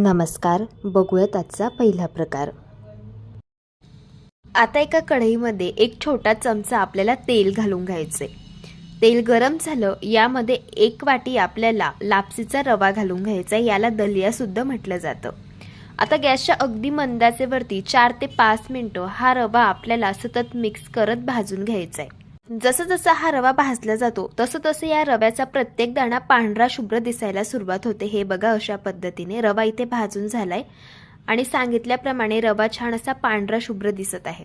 नमस्कार बघूयात आजचा पहिला प्रकार. आता एका कढईमध्ये एक छोटा चमचा आपल्याला तेल घालून घ्यायचे. तेल गरम झालं यामध्ये एक वाटी आपल्याला लापसीचा रवा घालून घ्यायचा याला दलिया सुद्धा म्हटलं जातं. आता गॅसच्या अगदी मंदाचे वरती चार ते पाच मिनटं हा रवा आपल्याला सतत मिक्स करत भाजून घ्यायचा आहे जसं जसं हा रवा भाजला जातो तसं तसं या रव्याचा प्रत्येक दाणा पांढरा शुभ्र दिसायला सुरुवात होते. हे बघा अशा पद्धतीने रवा इथे भाजून झालाय आणि सांगितल्याप्रमाणे रवा छान असा पांढरा शुभ्र दिसत आहे.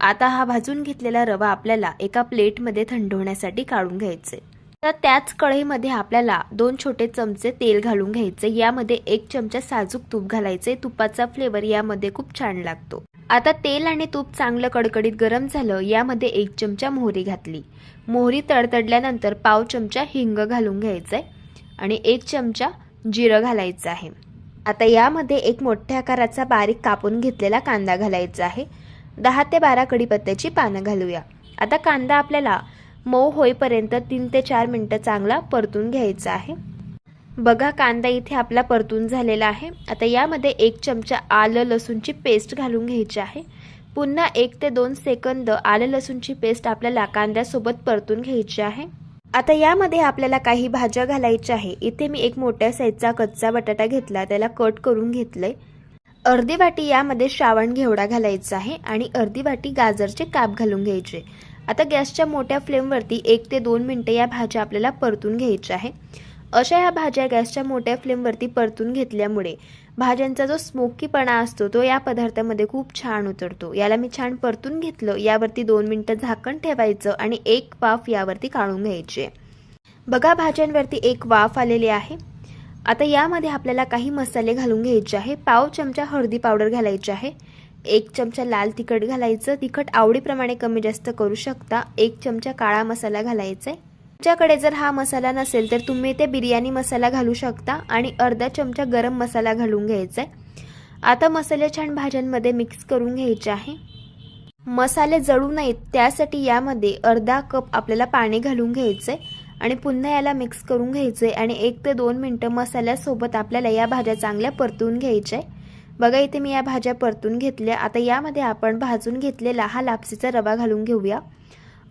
आता हा भाजून घेतलेला रवा आपल्याला एका प्लेटमध्ये थंड होण्यासाठी काढून घ्यायचे तर त्याच कढईमध्ये आपल्याला दोन छोटे चमचे तेल घालून घ्यायचे. यामध्ये एक चमचा साजूक तूप घालायचे तुपाचा फ्लेवर यामध्ये खूप छान लागतो. आता तेल आणि तूप चांगलं कडकडीत गरम झालं यामध्ये एक चमचा मोहरी घातली. मोहरी तडतडल्यानंतर पाव चमचा हिंग घालून घ्यायचंय आणि एक चमचा जिरं घालायचं आहे. आता यामध्ये एक मोठ्या आकाराचा बारीक कापून घेतलेला कांदा घालायचा आहे. दहा ते बारा कढीपत्त्याची पानं घालूया. आता कांदा आपल्याला मऊ होईपर्यंत तीन ते चार मिनटं चांगला परतून घ्यायचा आहे. बघा कांदा इथे आपला परतून झालेला आहे. आता यामध्ये एक चमचा आलं लसूणची पेस्ट घालून घ्यायची आहे. पुन्हा एक ते दोन सेकंद आलं लसूणची पेस्ट आपल्याला कांद्यासोबत परतून घ्यायची आहे. आता यामध्ये आपल्याला काही भाज्या घालायच्या आहे. इथे मी एक मोठ्या साईजचा कच्चा बटाटा घेतला त्याला कट करून घेतलंय. अर्धी वाटी यामध्ये श्रावण घेवडा घालायचा आहे आणि अर्धी वाटी गाजरचे काप घालून घ्यायचे. आता गॅसच्या मोठ्या फ्लेमवरती एक ते दोन मिनटं या भाज्या आपल्याला परतून घ्यायच्या आहे. अशा ह्या भाज्या गॅसच्या मोठ्या फ्लेमवरती परतून घेतल्यामुळे भाज्यांचा जो स्मोकीपणा असतो तो या पदार्थामध्ये खूप छान उतरतो. याला मी छान परतून घेतलं यावरती दोन मिनटं झाकण ठेवायचं आणि एक वाफ यावरती काढून घ्यायची. बघा भाज्यांवरती एक वाफ आलेली आहे. आता यामध्ये आपल्याला काही मसाले घालून घ्यायचे आहे. पाव चमचा हळदी पावडर घालायची आहे. एक चमचा लाल तिखट घालायचं. तिखट आवडीप्रमाणे कमी जास्त करू शकता. एक चमचा काळा मसाला घालायचा आहे. तुमच्याकडे जर हा मसाला नसेल तर तुम्ही ते बिर्याणी मसाला घालू शकता आणि अर्धा चमचा गरम मसाला घालून घ्यायचा आहे. आता मसाले छान भाज्यांमध्ये मिक्स करून घ्यायचे आहे. मसाले जळू नयेत त्यासाठी यामध्ये अर्धा कप आपल्याला पाणी घालून घ्यायचं आहे आणि पुन्हा याला मिक्स करून घ्यायचं आहे आणि एक ते दोन मिनटं मसाल्यासोबत आपल्याला या भाज्या चांगल्या परतून घ्यायच्या आहे. बघा इथे मी या भाज्या परतून घेतल्या. आता यामध्ये आपण भाजून घेतलेला हा लापसीचा रवा घालून घेऊया.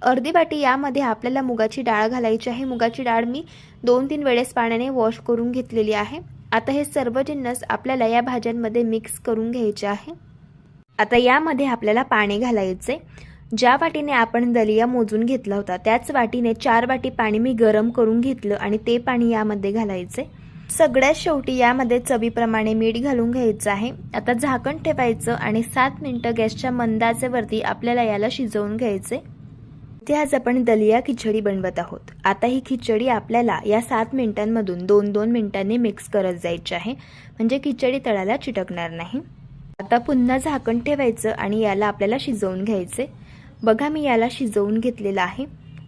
अर्धी वाटी यामध्ये आपल्याला मुगाची डाळ घालायची आहे. मुगाची डाळ मी दोन तीन वेळेस पाण्याने वॉश करून घेतलेली आहे. आता हे सर्व जिन्नस आपल्याला या भाज्यांमध्ये मिक्स करून घ्यायचे आहे. आता यामध्ये आपल्याला पाणी घालायचे. ज्या वाटीने आपण दलिया मोजून घेतला होता त्याच वाटीने चार वाटी पाणी मी गरम करून घेतलं आणि ते पाणी यामध्ये घालायचे. सगळ्यात शेवटी यामध्ये चवीप्रमाणे मीठ घालून घ्यायचं आहे. आता झाकण ठेवायचं आणि सात मिनटं गॅसच्या मंदाचेवरती आपल्याला याला शिजवून घ्यायचे. इथे आज आपण दलिया खिचडी बनवत आहोत. आता ही खिचडी आपल्याला या सात मिनिटांमधून दोन दोन मिनिटांनी मिक्स करत जायची आहे. म्हणजे खिचडी तळाला चिटकणार नाही. आता पुन्हा झाकण ठेवायचं आणि याला आपल्याला शिजवून घ्यायचे. बघा मी याला शिजवून घेतलेलं आहे.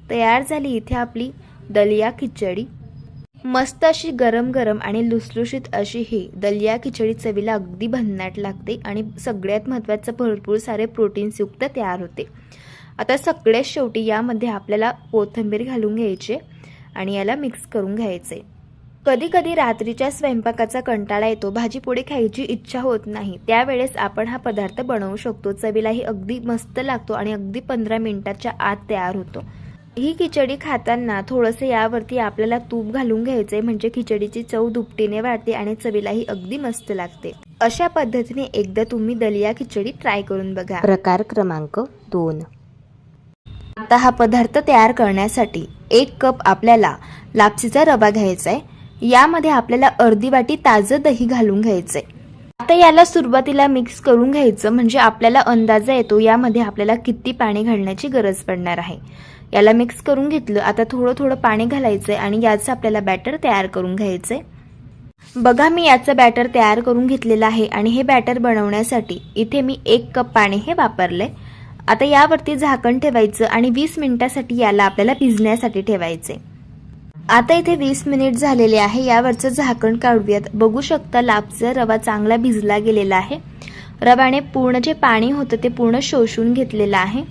तयार झाली इथे आपली दलिया खिचडी. मस्त अशी गरम गरम आणि लुसलुशीत अशी ही दलिया खिचडी चवीला अगदी भन्नाट लागते आणि सगळ्यात महत्त्वाचं भरपूर सारे प्रोटीन्सयुक्त तयार होते. आता सगळ्यात शेवटी यामध्ये आपल्याला कोथिंबीर घालून घ्यायचे आणि याला मिक्स करून घ्यायचे. कधी कधी रात्रीच्या स्वयंपाकाचा कंटाळा येतो भाजीपोळी खायची इच्छा होत नाही. त्यावेळेस आपण हा पदार्थ बनवू शकतो. चवीलाही अगदी मस्त लागतो आणि अगदी पंधरा मिनिटाच्या आत तयार होतो. ही खिचडी खाताना थोडंसं यावरती आपल्याला तूप घालून घ्यायचंय म्हणजे खिचडीची चव दुपटीने वाढते आणि चवीलाही अगदी मस्त लागते. अशा पद्धतीने एकदा तुम्ही दलिया खिचडी ट्राय करून बघा. प्रकार क्रमांक दोन. आता हा पदार्थ तयार करण्यासाठी एक कप आपल्याला लापसीचा रवा घ्यायचा आहे यामध्ये आपल्याला अर्धी वाटी ताजं दही घालून घ्यायचंय. आता याला सुरुवातीला मिक्स करून घ्यायचं म्हणजे आपल्याला अंदाजा येतो यामध्ये आपल्याला किती पाणी घालण्याची गरज पडणार आहे. याला मिक्स करून घेतलं. आता थोडं थोडं पाणी घालायचंय आणि याचं आपल्याला बॅटर तयार करून घ्यायचंय. बघा मी याचं बॅटर तयार करून घेतलेलं आहे आणि हे बॅटर बनवण्यासाठी इथे मी एक कप पाणी हे वापरलंय. आता यावरती झाकण ठेवायचं आणि वीस मिनिटासाठी याला आपल्याला भिजण्यासाठी ठेवायचे आता इथे वीस मिनिट झालेले आहे. यावरचं झाकण काढूयात. बघू शकता लापचा रवा चांगला भिजला गेलेला आहे. रवाने पूर्ण जे पाणी होतं ते पूर्ण शोषून घेतलेलं आहे.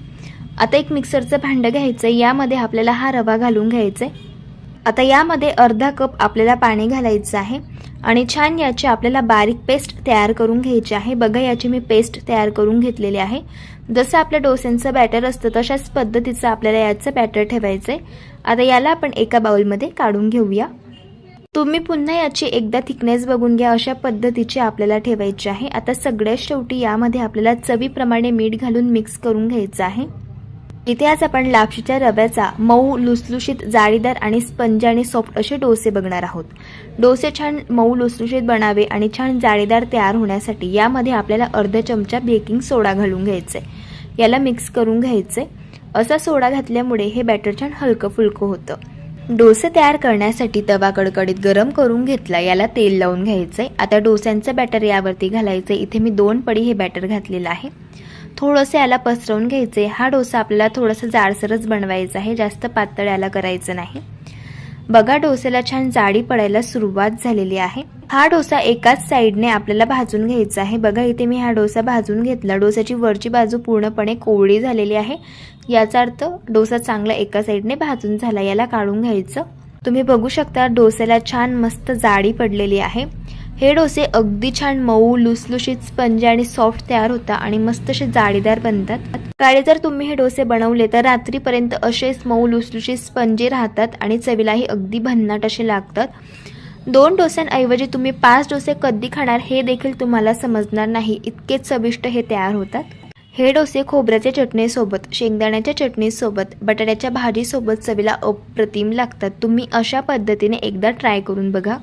आता एक मिक्सरचं भांडं घ्यायचं यामध्ये आपल्याला हा रवा घालून घ्यायचा आहे आता यामध्ये अर्धा कप आपल्याला पाणी घालायचं आहे आणि छान याची आपल्याला बारीक पेस्ट तयार करून घ्यायची आहे. बघा याची मी पेस्ट तयार करून घेतलेली आहे. जसं आपल्या डोस्यांचं बॅटर असतं तशाच पद्धतीचं आपल्याला याचं बॅटर ठेवायचं आहे आता याला आपण एका बाउलमध्ये काढून घेऊया. तुम्ही पुन्हा याची एकदा थिकनेस बघून घ्या अशा पद्धतीची आपल्याला ठेवायची आहे. आता सगळ्यात शेवटी यामध्ये आपल्याला चवीप्रमाणे मीठ घालून मिक्स करून घ्यायचं आहे. इथे आज आपण लापशीच्या रव्याचा मऊ लुसलुशीत जाळीदार आणि स्पंज आणि सॉफ्ट असे डोसे बघणार आहोत. डोसे छान मऊ लुसलुशीत बनावे आणि छान जाळीदार तयार होण्यासाठी यामध्ये आपल्याला अर्धा चमचा बेकिंग सोडा घालून घ्यायचे. याला मिक्स करून घ्यायचे. असा सोडा घातल्यामुळे हे बॅटर छान हलकं फुलकं होतं. डोसे तयार करण्यासाठी तवा कडकडीत गरम करून घेतला. याला तेल लावून घ्यायचंय आता डोस्यांचं बॅटर यावरती घालायचं. इथे मी दोन पडी हे बॅटर घातलेलं आहे. थोडंसं याला पसरवून घ्यायचे. हा डोसा आपल्याला थोडंसं जाडसरच बनवायचा आहे. जास्त पातळ याला करायचं नाही. बघा डोस्याला छान जाडी पडायला सुरुवात झालेली आहे. हा डोसा एकाच साईडने आपल्याला भाजून घ्यायचा आहे. बघा इथे मी हा डोसा भाजून घेतला. डोसाची वरची बाजू पूर्णपणे कोवळी झालेली आहे. याचा अर्थ डोसा चांगला एका साईडने भाजून झाला. याला काढून घ्यायचं. तुम्ही बघू शकता डोस्याला छान मस्त जाडी पडलेली आहे. हे डोसे अगदी छान मऊ लुसलुशीत स्पंज आणि सॉफ्ट तयार होतात आणि मस्त असे जाळीदार बनतात. काळे जर तुम्ही हे डोसे बनवले तर रात्रीपर्यंत असेच मऊ लुसलुशीत स्पंजी राहतात आणि चवीलाही अगदी भन्नाट असे लागतात. दोन डोस्यांऐवजी तुम्ही पाच डोसे कधी खाणार हे देखील तुम्हाला समजणार नाही. इतकेच चविष्ट हे तयार होतात. हे डोसे खोबऱ्याच्या चटणीसोबत शेंगदाण्याच्या चटणीसोबत बटाट्याच्या भाजीसोबत चवीला अप्रतिम लागतात. तुम्ही अशा पद्धतीने एकदा ट्राय करून बघा.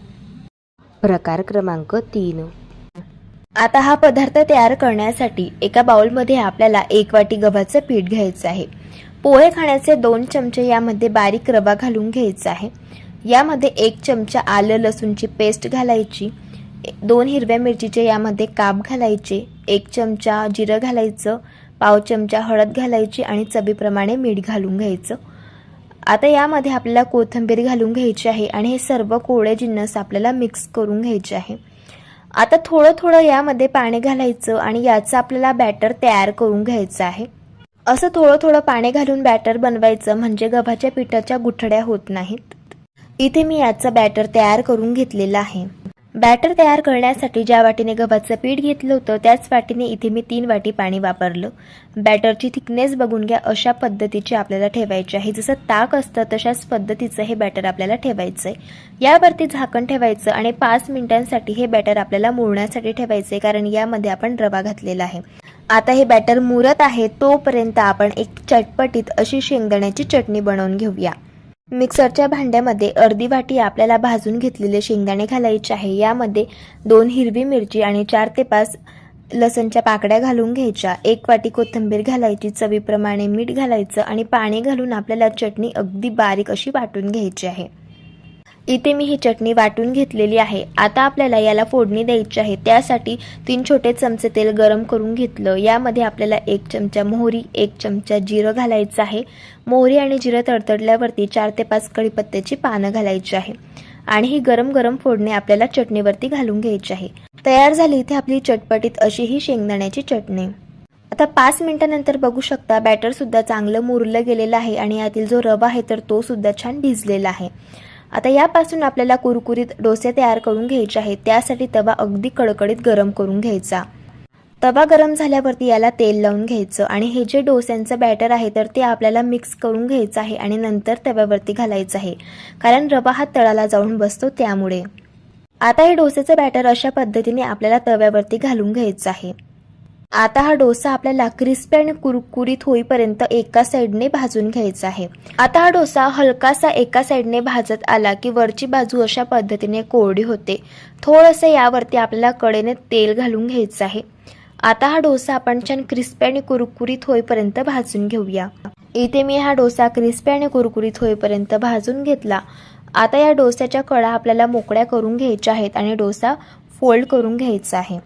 प्रकार क्रमांक तीन. आता हा पदार्थ तयार करण्यासाठी एका बाउलमध्ये आपल्याला एक वाटी गव्हाचं पीठ घ्यायचं आहे. पोहे खाण्याचे दोन चमचे यामध्ये बारीक रवा घालून घ्यायचा आहे. यामध्ये एक चमचा आलं लसूणची पेस्ट घालायची. दोन हिरव्या मिरचीचे यामध्ये काप घालायचे. एक चमचा जिरं घालायचं. पाव चमचा हळद घालायची आणि चवीप्रमाणे मीठ घालून घ्यायचं. आता यामध्ये आपल्याला कोथिंबीर घालून घ्यायची आहे आणि हे सर्व कोळे जिन्नस आपल्याला मिक्स करून घ्यायचे आहे. आता थोडं थोडं यामध्ये पाणी घालायचं आणि याचं आपल्याला बॅटर तयार करून घ्यायचं आहे. असं थोडं थोडं पाणी घालून बॅटर बनवायचं म्हणजे गव्हाच्या पिठाच्या गुठड्या होत नाहीत. इथे मी याचं बॅटर तयार करून घेतलेलं आहे. बॅटर तयार करण्यासाठी ज्या वाटीने गव्हाचं पीठ घेतलं होतं त्याच वाटीने इथे मी तीन वाटी पाणी वापरलं. बॅटरची थिकनेस बघून घ्या अशा पद्धतीची आपल्याला ठेवायची आहे. जसं ताक असतं तशाच पद्धतीचं हे बॅटर आपल्याला ठेवायचं आहे यावरती झाकण ठेवायचं आणि पाच मिनिटांसाठी हे बॅटर आपल्याला मुरण्यासाठी ठेवायचं आहे कारण यामध्ये आपण रवा घातलेला आहे. आता हे बॅटर मुरत आहे तोपर्यंत आपण एक चटपटीत अशी शेंगदाण्याची चटणी बनवून घेऊया. मिक्सरच्या भांड्यामध्ये अर्धी वाटी आपल्याला भाजून घेतलेले शेंगदाणे घालायचे आहे. यामध्ये दोन हिरवी मिरची आणि चार ते पाच लसणच्या पाकड्या घालून घ्यायच्या. एक वाटी कोथिंबीर घालायची चवीप्रमाणे मीठ घालायचं आणि पाणी घालून आपल्याला चटणी अगदी बारीक अशी वाटून घ्यायची आहे. इथे मी ही चटणी वाटून घेतलेली आहे. आता आपल्याला याला फोडणी द्यायची आहे. त्यासाठी तीन छोटे चमचे तेल गरम करून घेतलं. यामध्ये आपल्याला एक चमचा मोहरी एक चमचा जिरं घालायचं आहे. मोहरी आणि जिरं तडतडल्यावरती चार ते पाच कढीपत्त्याची पानं घालायची आहे. आणि ही गरम गरम फोडणी आपल्याला चटणीवरती घालून घ्यायची आहे. तयार झाली इथे आपली चटपटीत अशी ही शेंगदाण्याची चटणी. आता पाच मिनिटानंतर बघू शकता बॅटर सुद्धा चांगलं मुरलं गेलेलं आहे आणि यातील जो रवा आहे तर तो सुद्धा छान भिजलेला आहे. आता यापासून आपल्याला कुरकुरीत डोसे तयार करून घ्यायचे आहेत. त्यासाठी तवा अगदी कडकडीत गरम करून घ्यायचा. तवा गरम झाल्यावरती याला तेल लावून घ्यायचं आणि हे जे डोस्यांचं बॅटर आहे तर ते आपल्याला मिक्स करून घ्यायचं आहे आणि नंतर तव्यावरती घालायचं आहे. कारण रवा हा तळाला जाऊन बसतो त्यामुळे. आता हे डोसेचं बॅटर अशा पद्धतीने आपल्याला तव्यावरती घालून घ्यायचं आहे. आता हा डोसा आपल्याला क्रिस्पी आणि कुरकुरीत होईपर्यंत एका साईडने भाजून घ्यायचा आहे. आता हा डोसा हलकासा एका साईडने भाजत आला की वरची बाजू अशा पद्धतीने कोरडी होते. थोडंसं यावरती आपल्याला कडेने तेल घालून घ्यायचं आहे. आता हा डोसा आपण छान क्रिस्पी आणि कुरकुरीत होईपर्यंत भाजून घेऊया. इथे मी हा डोसा क्रिस्पी आणि कुरकुरीत होईपर्यंत भाजून घेतला. आता या डोस्याच्या कडा आपल्याला मोकळ्या करून घ्यायच्या आहेत आणि डोसा फोल्ड करून घ्यायचा आहे.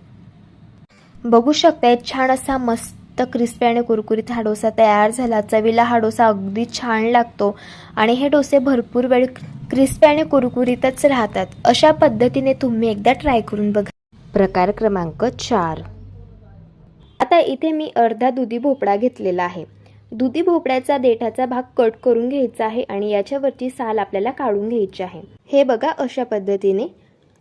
बघू शकताय छान असा मस्त क्रिस्पी आणि कुरकुरीत हा डोसा तयार झाला. चवीला हा डोसा अगदी छान लागतो आणि हे डोसे भरपूर वेळ क्रिस्पी आणि कुरकुरीतच राहतात. अशा पद्धतीने तुम्ही एकदा ट्राय करून बघा. प्रकार क्रमांक चार. आता इथे मी अर्धा दुधी भोपळा घेतलेला आहे. दुधी भोपळ्याचा देठाचा भाग कट करून घ्यायचा आहे आणि याच्यावरची साल आपल्याला काढून घ्यायची आहे. हे बघा अशा पद्धतीने.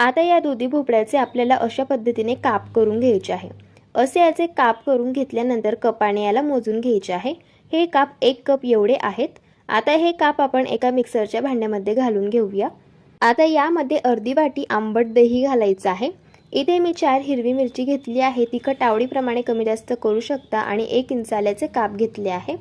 आता या दुधी भोपळ्याचे आपल्याला अशा पद्धतीने काप करून घ्यायचे आहे. असे याचे काप करून घेतल्यानंतर कपाने याला मोजून घ्यायचे आहे. हे काप एक कप एवढे आहेत. आता हे काप आपण एका मिक्सरच्या भांड्यामध्ये घालून घेऊया. आता यामध्ये अर्धी वाटी आंबट दही घालायचं आहे. इथे मी चार हिरवी मिरची घेतली आहे. तिखट आवडीप्रमाणे कमी जास्त करू शकता आणि एक इंच आल्याचे काप घेतले आहे.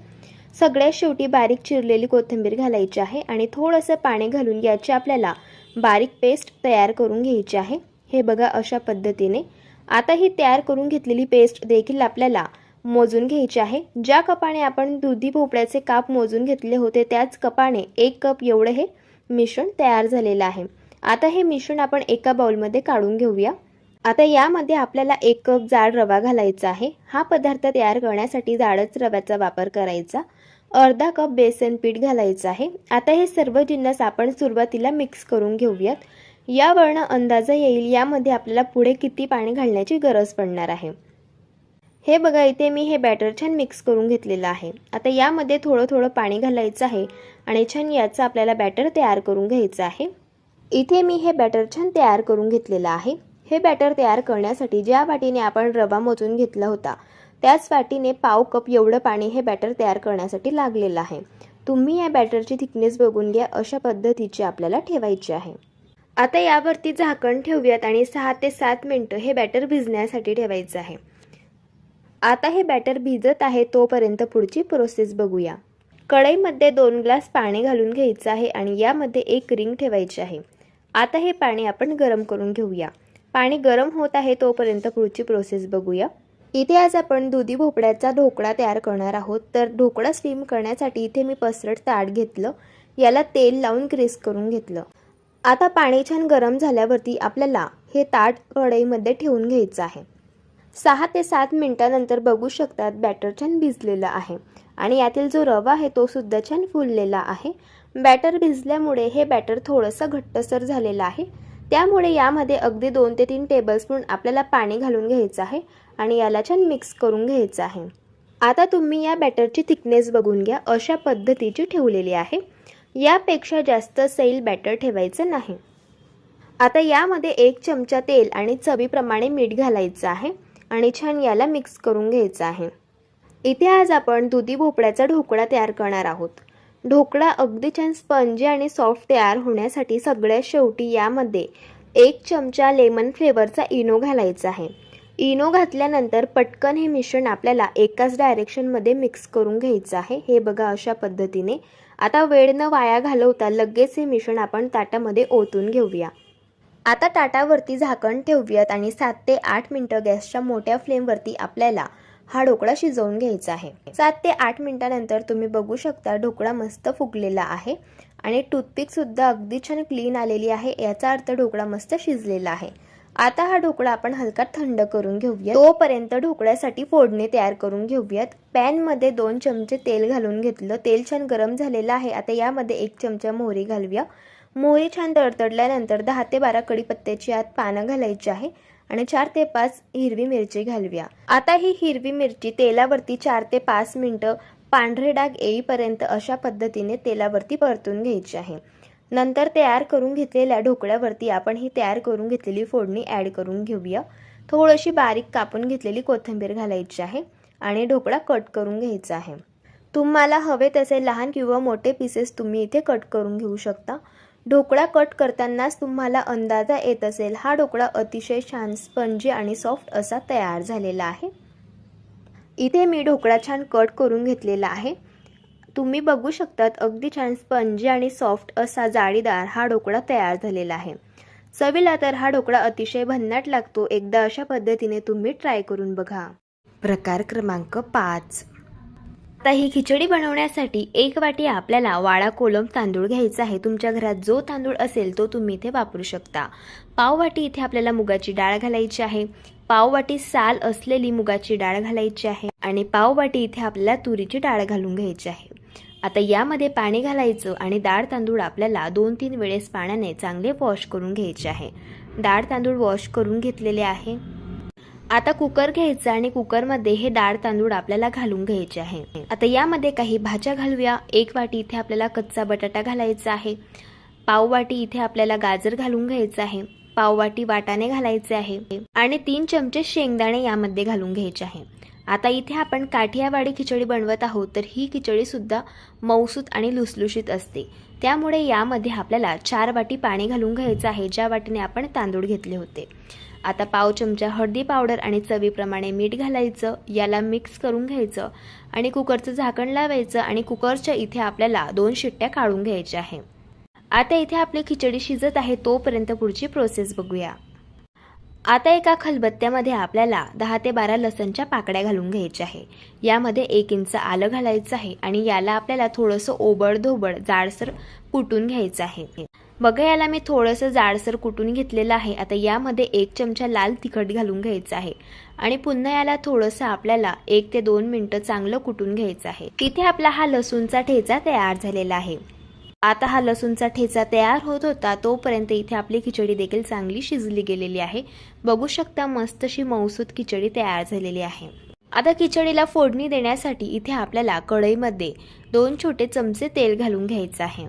सगळ्यात शेवटी बारीक चिरलेली कोथिंबीर घालायची आहे आणि थोडंसं पाणी घालून याची आपल्याला बारीक पेस्ट तयार करून घ्यायची आहे. हे बघा अशा पद्धतीने. आता ही तयार करून घेतलेली पेस्ट देखील आपल्याला मोजून घ्यायची आहे. ज्या कपाने आपण दुधी भोपळ्याचे काप मोजून घेतले होते त्याच कपाने एक कप एवढं हे मिश्रण तयार झालेलं आहे. आता हे मिश्रण आपण एका बाउलमध्ये काढून घेऊया. आता यामध्ये आपल्याला एक कप जाड रवा घालायचा आहे. हा पदार्थ तयार करण्यासाठी जाडच रव्याचा वापर करायचा. अर्धा कप बेसन पीठ घालायचं आहे. आता हे सर्व जिन्नस आपण सुरुवातीला मिक्स करून घेऊयात. यावरनं अंदाजा येईल यामध्ये आपल्याला पुढे किती पाणी घालण्याची गरज पडणार आहे. हे बघा इथे मी हे बॅटर छान मिक्स करून घेतलेलं आहे. आता यामध्ये थोडं थोडं पाणी घालायचं आहे आणि छान याचं आपल्याला बॅटर तयार करून घ्यायचं आहे. इथे मी हे बॅटर छान तयार करून घेतलेलं आहे. हे बॅटर तयार करण्यासाठी ज्या वाटीने आपण रवा मोजून घेतला होता त्याच वाटीने पाव कप एवढं पाणी हे बॅटर तयार करण्यासाठी लागलेलं आहे. तुम्ही या बॅटरची थिकनेस बघून घ्या अशा पद्धतीची आपल्याला ठेवायची आहे. आता यावरती झाकण ठेवूयात आणि सहा ते सात मिनटं हे बॅटर भिजण्यासाठी ठेवायचं आहे. आता हे बॅटर भिजत आहे तोपर्यंत पुढची प्रोसेस बघूया. कढईमध्ये दोन ग्लास पाणी घालून घ्यायचं आहे आणि यामध्ये एक रिंग ठेवायची आहे. आता हे पाणी आपण गरम करून घेऊया. पाणी गरम होत आहे तोपर्यंत पुढची प्रोसेस बघूया. इथे आज आपण दुधी भोपळ्याचा ढोकळा तयार करणार आहोत. तर ढोकळा स्टीम करण्यासाठी इथे मी पसरट ताट घेतलं. याला तेल लावून ग्रीस करून घेतलं. आता पाणी छान गरम झाल्यावरती आपल्याला हे ताट कढईमध्ये ठेवून घ्यायचं आहे. सहा ते सात मिनटानंतर बघू शकतात बॅटर छान भिजलेलं आहे आणि यातील जो रवा आहे तो सुद्धा छान फुललेला आहे. बॅटर भिजल्यामुळे हे बॅटर थोडंसं घट्टसर झालेलं आहे. त्यामुळे यामध्ये अगदी दोन ते तीन टेबलस्पून आपल्याला पाणी घालून घ्यायचं आहे आणि याला छान मिक्स करून घ्यायचं आहे. आता तुम्ही या बॅटरची थिकनेस बघून घ्या अशा पद्धतीची ठेवलेली आहे. यापेक्षा जास्त सैल बॅटर ठेवायचं नाही. आता यामध्ये एक चमचा तेल आणि चवीप्रमाणे मीठ घालायचं आहे आणि छान याला मिक्स करून घ्यायचं आहे. इथे आज आपण दुधी भोपळ्याचा ढोकळा तयार करणार आहोत. ढोकळा अगदी छान स्पंजी आणि सॉफ्ट तयार होण्यासाठी सगळ्यात शेवटी यामध्ये एक चमचा लेमन फ्लेवरचा इनो घालायचा आहे. इनो घातल्यानंतर पटकन हे मिश्रण आपल्याला एकाच डायरेक्शनमध्ये मिक्स करून घ्यायचं आहे. हे बघा अशा पद्धतीने. आता वेळ न वाया घालवता लगेच हे मिश्रण आपण ताटामध्ये ओतून घेऊया. आता ताटावरती झाकण ठेवूयात आणि सात ते आठ मिनटं गॅसच्या मोठ्या फ्लेमवरती आपल्याला हा ढोकळा शिजवून घ्यायचा आहे. सात ते आठ मिनटानंतर तुम्ही बघू शकता ढोकळा मस्त फुगलेला आहे आणि टूथपिकसुद्धा अगदी छान क्लीन आलेली आहे याचा अर्थ ढोकळा मस्त शिजलेला आहे. आता हा ढोकळा आपण हलका थंड करून घेऊया तोपर्यंत ढोकळ्यासाठी फोडणी तयार करून घेऊयात. पॅनमध्ये दोन चमचे तेल घालून घेतलं. तेल छान गरम झालेलं आहे. आता यामध्ये एक चमचा मोहरी घालूया. मोहरी छान तडतडल्यानंतर दहा ते बारा कडीपत्त्याची आत पानं घालायची आहे आणि चार ते पाच हिरवी मिरची घालूया. आता ही हिरवी मिरची तेलावरती चार ते पाच मिनटं पांढरे डाग येईपर्यंत अशा पद्धतीने तेलावरती परतून घ्यायची आहे. नंतर तयार करून घेतलेल्या ढोकळ्यावरती आपण ही तयार करून घेतलेली फोडणी ॲड करून घेऊया. थोडीशी बारीक कापून घेतलेली कोथिंबीर घालायची आहे आणि ढोकळा कट करून घ्यायचा आहे. तुम्हाला हवे तसे लहान किंवा मोठे पीसेस तुम्ही इथे कट करून घेऊ शकता. ढोकळा कट करतानाच तुम्हाला अंदाजा येत असेल हा ढोकळा अतिशय छान स्पंजी आणि सॉफ्ट असा तयार झालेला आहे. इथे मी ढोकळा छान कट करून घेतलेला आहे. तुम्ही बघू शकतात अगदी छान स्पंजी आणि सॉफ्ट असा जाळीदार हा ढोकळा तयार झालेला आहे. चवीला तर हा ढोकळा अतिशय भन्नाट लागतो एकदा अशा पद्धतीने तुम्ही ट्राय करून बघा. प्रकार क्रमांक पाच. आता ही खिचडी बनवण्यासाठी एक वाटी आपल्याला वाळा कोलम तांदूळ घ्यायचा आहे. तुमच्या घरात जो तांदूळ असेल तो तुम्ही इथे वापरू शकता. पाव वाटी इथे आपल्याला मुगाची डाळ घालायची आहे. पाव वाटी साल असलेली मुगाची डाळ घालायची आहे आणि पाव वाटी इथे आपल्याला तुरीची डाळ घालून घ्यायची आहे. आता यामध्ये पाणी घालायचं आणि डाळ तांदूळ आपल्याला दोन तीन वेळेस पाण्याने चांगले वॉश करून घ्यायचे आहे. डाळ तांदूळ वॉश करून घेतलेले आहे. आता कुकर घ्यायचा आणि कुकरमध्ये हे डाळ तांदूळ आपल्याला घालून घ्यायचे आहे. आता यामध्ये काही भाज्या घालूया. एक वाटी इथे आपल्याला कच्चा बटाटा घालायचा आहे. पाव वाटी इथे आपल्याला गाजर घालून घ्यायचं आहे. पाववाटी वाटाणे घालायचे आहे. आणि तीन चमचे शेंगदाणे यामध्ये घालून घ्यायचे आहे. आता इथे आपण काठियावाडी खिचडी बनवत आहोत तर ही खिचडी सुद्धा मऊसूत आणि लुसलुशीत असते. त्यामुळे यामध्ये आपल्याला चार वाटी पाणी घालून घ्यायचं आहे ज्या वाटीने आपण तांदूळ घेतले होते. आता पाव चमचा हळदी पावडर आणि चवीप्रमाणे मीठ घालायचं याला मिक्स करून घ्यायचं आणि कुकरचं झाकण लावायचं आणि कुकरच्या इथे आपल्याला दोन शिट्ट्या काढून घ्यायच्या आहे. आता इथे आपली खिचडी शिजत आहे तोपर्यंत पुढची प्रोसेस बघूया. आता एका खलबत्त्यामध्ये आपल्याला दहा ते बारा लसणच्या पाकड्या घालून घ्यायच्या आहे. यामध्ये एक इंच आलं घालायचं आहे आणि याला आपल्याला थोडंसं ओबड धोबड जाडसर कुटून घ्यायचं आहे. बघा याला मी थोडंसं जाडसर कुटून घेतलेलं आहे. आता यामध्ये एक चमचा लाल तिखट घालून घ्यायचं आहे आणि पुन्हा याला थोडंसं आपल्याला एक ते दोन मिनटं चांगलं कुटून घ्यायचं आहे. तिथे आपला हा लसूणचा ठेचा तयार झालेला आहे. आता हा लसूणचा ठेचा तयार होत होता तोपर्यंत इथे आपली खिचडी देखील चांगली शिजली गेलेली आहे. बघू शकता मस्त अशी मौसूद खिचडी तयार झालेली आहे. आता खिचडीला फोडणी देण्यासाठी इथे आपल्याला कढईमध्ये दोन छोटे चमचे तेल घालून घ्यायचं आहे.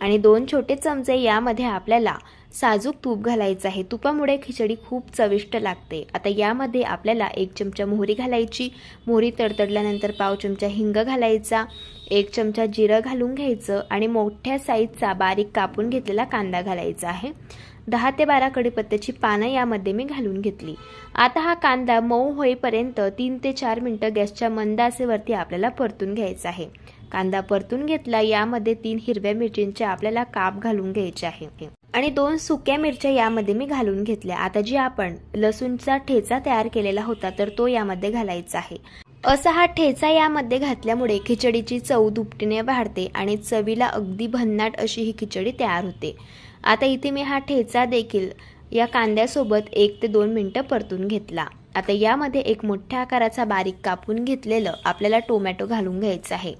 आणि दोन छोटे चमचे यामध्ये आपल्याला साजूक तूप घालायचं आहे. तुपामुळे खिचडी खूप चविष्ट लागते. आता यामध्ये आपल्याला एक चमचा मोहरी घालायची. मोहरी तडतडल्यानंतर पाव चमचा हिंग घालायचा. एक चमचा जिरं घालून घ्यायचं आणि मोठ्या साईजचा बारीक कापून घेतलेला कांदा घालायचा आहे. दहा ते बारा कडीपत्त्याची पानं यामध्ये मी घालून घेतली. आता हा कांदा मऊ होईपर्यंत तीन ते चार मिनटं गॅसच्या मंदासेवरती आपल्याला परतून घ्यायचा आहे. कांदा परतून घेतला यामध्ये तीन हिरव्या मिरचींचे आपल्याला काप घालून घ्यायचे आहे. आणि दोन सुक्या मिरच्या यामध्ये मी घालून घेतल्या. आता जी आपण लसूणचा ठेचा तयार केलेला होता तर तो यामध्ये घालायचा आहे. असा हा ठेचा यामध्ये घातल्यामुळे खिचडीची चव दुपटीने वाढते आणि चवीला अगदी भन्नाट अशी ही खिचडी तयार होते. आता इथे मी हा ठेचा देखील या कांद्यासोबत एक ते दोन मिनटं परतून घेतला. आता यामध्ये एक मोठ्या आकाराचा बारीक कापून घेतलेलं आपल्याला टोमॅटो घालून घ्यायचं आहे.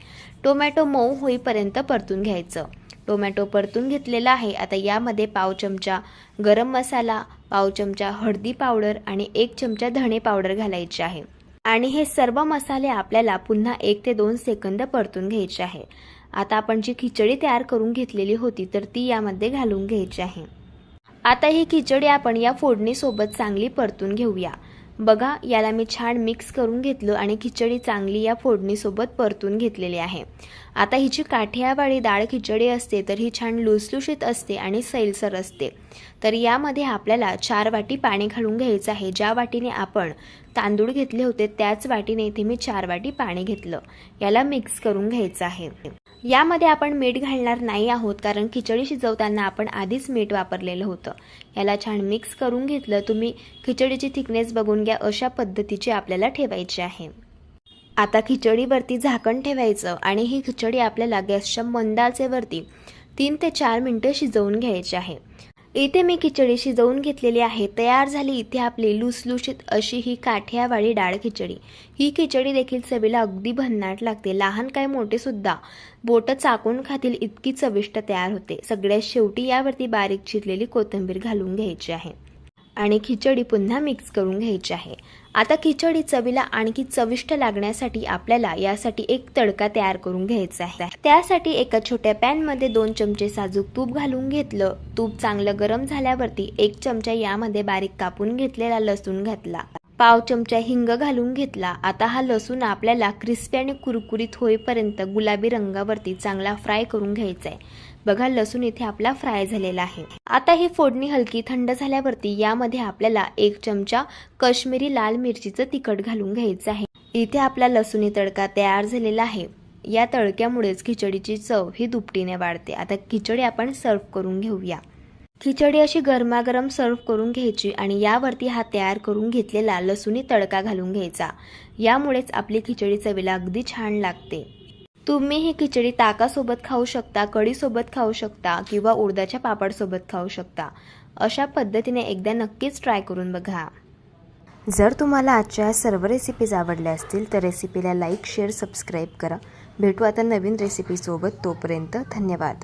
टोमॅटो मऊ होईपर्यंत परतून घ्यायचं. टोमॅटो परतून घेतलेला आहे. आता यामध्ये पाव चमचा गरम मसाला पाव चमचा हळदी पावडर आणि एक चमचा धणे पावडर घालायचे आहे. आणि हे सर्व मसाले आपल्याला पुन्हा एक ते दोन सेकंद परतून घ्यायचे आहे. आता आपण जी खिचडी तयार करून घेतलेली होती तर ती यामध्ये घालून घ्यायची आहे. आता ही खिचडी आपण या फोडणीसोबत चांगली परतून घेऊया. बघा याला मी छान मिक्स करून घेतलं आणि खिचडी चांगली या फोडणीसोबत परतून घेतलेली आहे. आता हिची काठियावाडी डाळ खिचडी असते तर ही छान लुसलुशीत असते आणि सैलसर असते. तर यामध्ये आपल्याला चार वाटी पाणी घालून घ्यायचं आहे. ज्या वाटीने आपण तांदूळ घेतले होते त्याच वाटीने इथे मी चार वाटी पाणी घेतलं. याला मिक्स करून घ्यायचं आहे. यामध्ये आपण मीठ घालणार नाही आहोत कारण खिचडी शिजवताना आपण आधीच मीठ वापरलेलं होतं. याला छान मिक्स करून घेतलं तुम्ही खिचडीची थिकनेस बघून घ्या अशा पद्धतीची आपल्याला ठेवायची आहे. आता खिचडीवरती झाकण ठेवायचं आणि ही खिचडी आपल्याला गॅसच्या मंदाचेवरती तीन ते चार मिनटं शिजवून घ्यायची आहे. इथे मी खिचडी शिजवून घेतलेली आहे. तयार झाली इथे आपली लुसलुशीत अशी ही काठियावाडी डाळ खिचडी. ही खिचडी देखील चवीला अगदी भन्नाट लागते. लहान काय मोठे सुद्धा. बोटं चाकून खातील इतकी चविष्ट तयार होते. सगळ्यात शेवटी यावरती बारीक चिरलेली कोथिंबीर घालून घ्यायची आहे. आणि खिचडी पुन्हा मिक्स करून घ्यायची आहे. आता खिचडी चवीला आणखी चविष्ट लागण्यासाठी आपल्याला यासाठी एक तडका तयार करून घ्यायचा आहे. त्यासाठी एका छोट्या पॅनमध्ये दोन चमचे साजूक तूप घालून घेतलं. तूप चांगलं गरम झाल्यावरती एक चमचा यामध्ये बारीक कापून घेतलेला लसूण घातला. पाव चमचा हिंग घालून घेतला. आता हा लसूण आपल्याला क्रिस्पी आणि कुरकुरीत होईपर्यंत गुलाबी रंगावरती चांगला फ्राय करून घ्यायचा आहे बघा लसूण इथे आपला फ्राय झालेला आहे. आता ही फोडणी हलकी थंड झाल्यावरती यामध्ये आपल्याला एक चमचा कश्मीरी लाल मिरचीचं तिखट घालून घ्यायचं आहे. इथे आपला लसूणी तडका तयार झालेला आहे. या तडक्यामुळेच खिचडीची चव ही दुपटीने वाढते. आता खिचडी आपण सर्व करून घेऊया. खिचडी अशी गरमागरम सर्व करून घ्यायची आणि यावरती हा तयार करून घेतलेला लसूणी तडका घालून घ्यायचा. यामुळेच आपली खिचडी चवीला अगदी छान लागते. तुम्ही ही खिचडी ताकासोबत खाऊ शकता कढीसोबत खाऊ शकता किंवा उडदाच्या पापडसोबत खाऊ शकता. अशा पद्धतीने एकदा नक्कीच ट्राय करून बघा. जर तुम्हाला आजच्या सर्व रेसिपीज आवडल्या असतील तर रेसिपीला लाईक शेअर सबस्क्राईब करा. भेटू आता नवीन रेसिपीसोबत तोपर्यंत धन्यवाद.